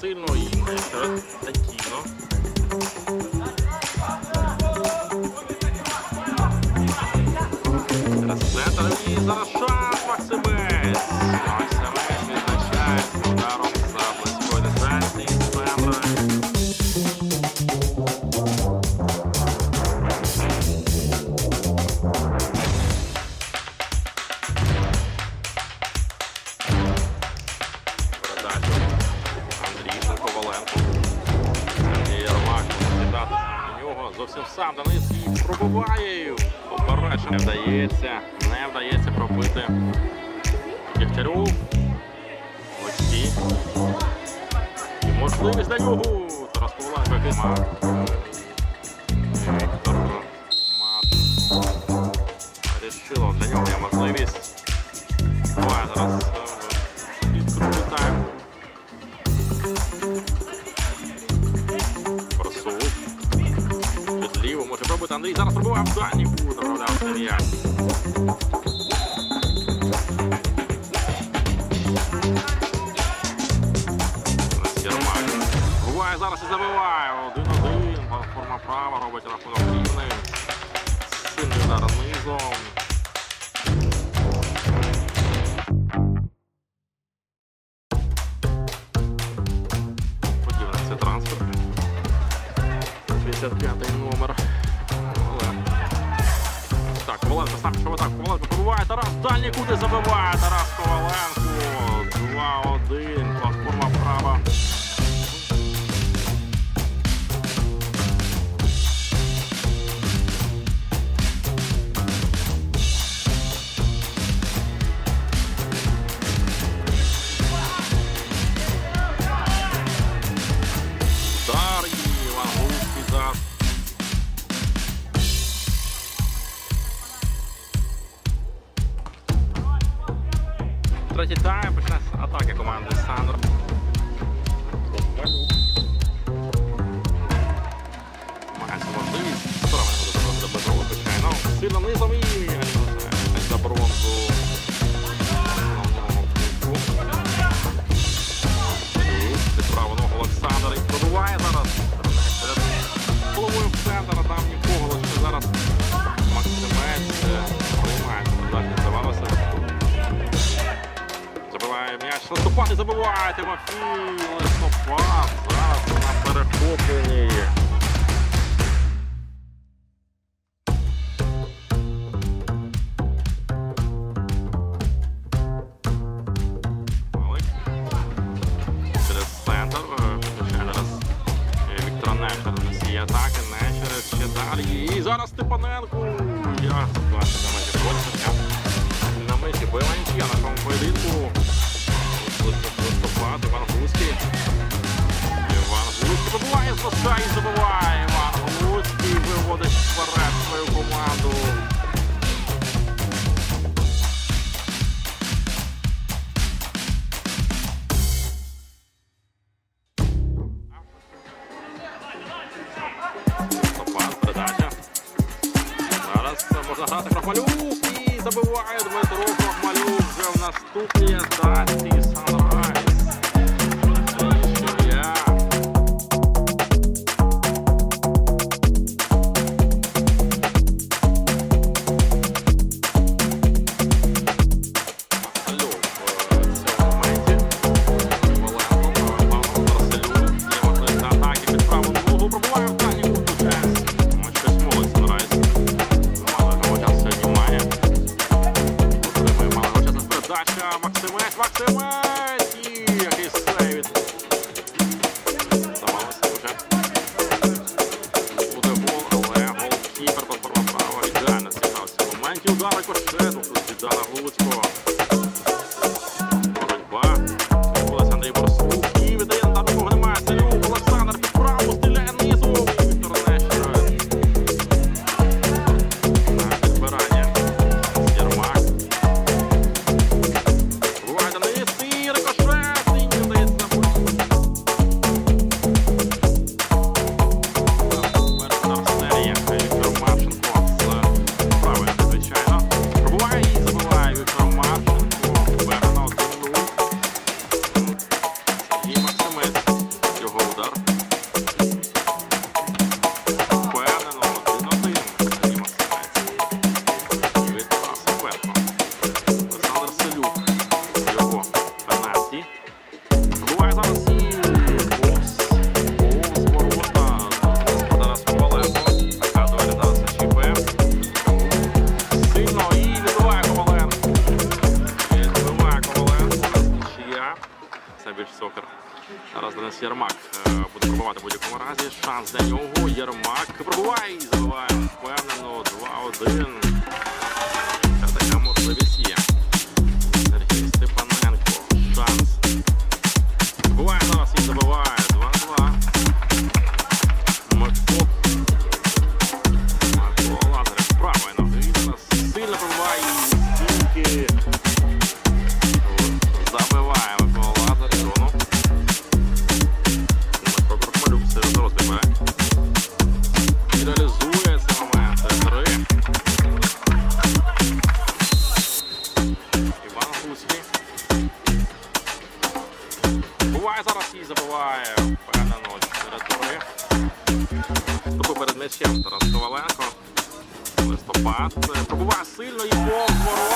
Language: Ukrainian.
сильно і Датіно. Сам Денис і пробиває. Попередження не вдається. Не вдається пробити Дігтярю. Олексій. І можливість для нього. Тарас який мав. Віктор Мат. Рішило для нього є можливість. Давай зараз Андрій. Зараз пробував дальній буду, правда. Єрмак. Буває зараз і забиває. Один-один. Форма права робить рахунок рівний. Сильний удар низом. Так, Коваленко сам пішов так. Коваленко пробиває Тарас. Дальній куди забиває Тарас Коваленко. 2-1. Платформа права. Третій тайм почне атаки команди Сандро. Мається можливість. Справа не буде просто Петрова, звичайно. Сильно низом і і забиває Тимофій. Листопад. Зараз на перехопленні. Е, атаки. Нечер ще далі. І зараз Степаненко. Я бачу на межі Кольцевка. На нашому поєдинку. Листопад, Іван Гуцький побуває з носка і забиває. Іван Гуцький виводить вперед свою команду. Листопад, передача. Зараз можна грати Крахмалюк і забиває Дмитро Крахмалюк вже в наступній атаці Денис Ярмак е, буде пробувати в будь-якому разі. Шанс для нього. Ярмак пробуває забиває. Впевнено 2-1. Така можливість є. 4-3. Ступив Тарас Коваленко. Листопад. Пробуває сильно і гол.